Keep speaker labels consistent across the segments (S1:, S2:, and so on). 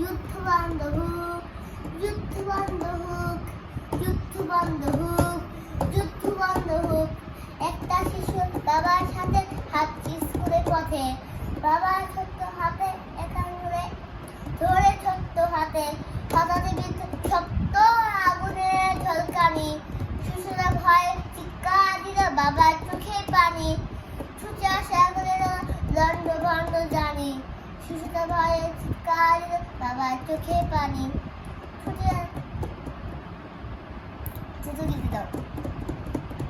S1: যুদ্ধ বন্ধ হোক যুদ্ধ বন্ধ হোক যুদ্ধ বন্ধ হোক যুদ্ধ বন্ধ হোক একটা শিশু বাবার সাথে হাঁটছে স্কুলের পথে, বাবার ছোট্ট হাতে এক আঙুলে ধরে ছোট্ট হাতে হঠাৎ বিদ্যুৎ শক্ত আগুনের ঝলকানি। শিশুরা ভয়ে চিৎকার দিল বাবার চোখে পানি। ছুটে আসে আগুনের দণ্ড ভণ্ড জানি। শিশুরা ভয়ে চিৎকার চোখে পানি যেতে দিতে দাও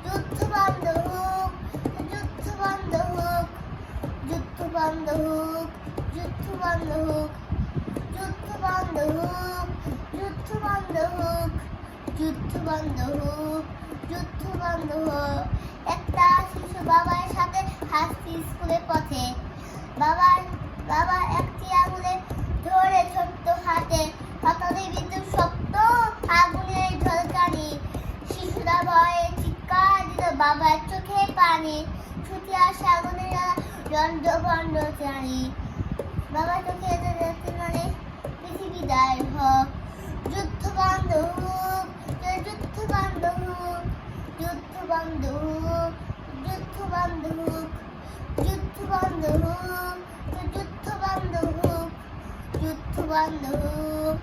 S1: যুদ্ধ বন্ধ হোক যুদ্ধ বন্ধ হোক যুদ্ধ বন্ধ হোক যুদ্ধ বন্ধ হোক যুদ্ধ বন্ধ হোক যুদ্ধ বন্ধ হোক যুদ্ধ বন্ধ হোক যুদ্ধ বন্ধ হোক একটা শিশু বাবার সাথে হাসছি স্কুলের পথে বাবার বাবা একটি চোখে পানি ছুটি আসা আগুনের দণ্ড ভণ্ড জানি। বাবার চোখে দেখতে মানে পৃথিবী দায় হোক। যুদ্ধ বন্ধ হোক যুদ্ধ বন্ধ হোক, যুদ্ধ বন্ধ হোক, যুদ্ধ বন্ধ হোক, যুদ্ধ বন্ধ হোক যুদ্ধ বন্ধ হোক, যুদ্ধ বন্ধ হোক